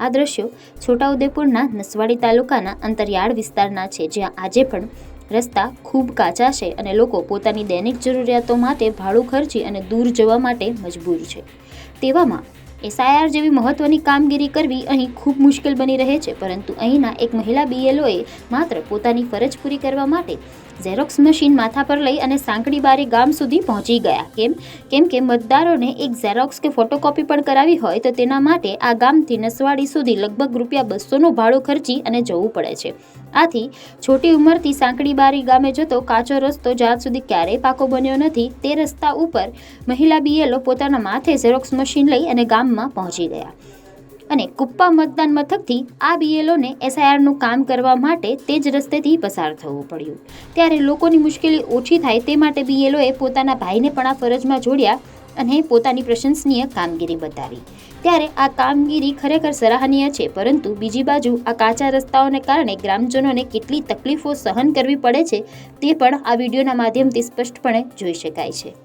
આ દ્રશ્યો છોટાઉદેપુરના નસવાડી તાલુકાના અંતરિયાળ વિસ્તારના છે, જ્યાં આજે પણ રસ્તા ખૂબ કાચા છે અને લોકો પોતાની દૈનિક જરૂરિયાતો માટે ભાડું ખર્ચી અને દૂર જવા માટે મજબૂર છે. તેવામાં એસઆઈઆર જેવી મહત્વની કામગીરી કરવી અહીં ખૂબ મુશ્કેલ બની રહે છે, પરંતુ અહીંના એક મહિલા બીએલઓએ માત્ર પોતાની ફરજ પૂરી કરવા માટે ઝેરોક્સ મશીન માથા પર લઈ અને સાંકડીબારી ગામ સુધી પહોંચી ગયા. કેમ? કેમ કે મતદારોને એક ઝેરોક્સ કે ફોટોકોપી પણ કરાવી હોય તો તેના માટે આ ગામથી નસવાડી સુધી લગભગ રૂપિયા બસોનું ભાડું ખર્ચી અને જવું પડે છે. આથી છોટી ઉંમરથી સાંકડીબારી ગામે જતો કાચો રસ્તો જ્યાં સુધી ક્યારેય પાકો બન્યો નથી, તે રસ્તા ઉપર મહિલા બીએલઓ પોતાના માથે ઝેરોક્સ મશીન લઈ અને ગામમાં પહોંચી ગયા. અને કુપ્પા મતદાન મથકથી આ બીએલઓને એસઆઈઆરનું કામ કરવા માટે તે જ રસ્તેથી પસાર થવું પડ્યું. ત્યારે લોકોની મુશ્કેલી ઓછી થાય તે માટે બીએલઓએ પોતાના ભાઈને પણ આ ફરજમાં જોડ્યા અને પોતાની પ્રશંસનીય કામગીરી બતાવી. ત્યારે આ કામગીરી ખરેખર સરાહનીય છે, પરંતુ બીજી બાજુ આ કાચા રસ્તાઓને કારણે ગ્રામજનોને કેટલી તકલીફો સહન કરવી પડે છે તે પણ આ વિડીયોના માધ્યમથી સ્પષ્ટપણે જોઈ શકાય છે.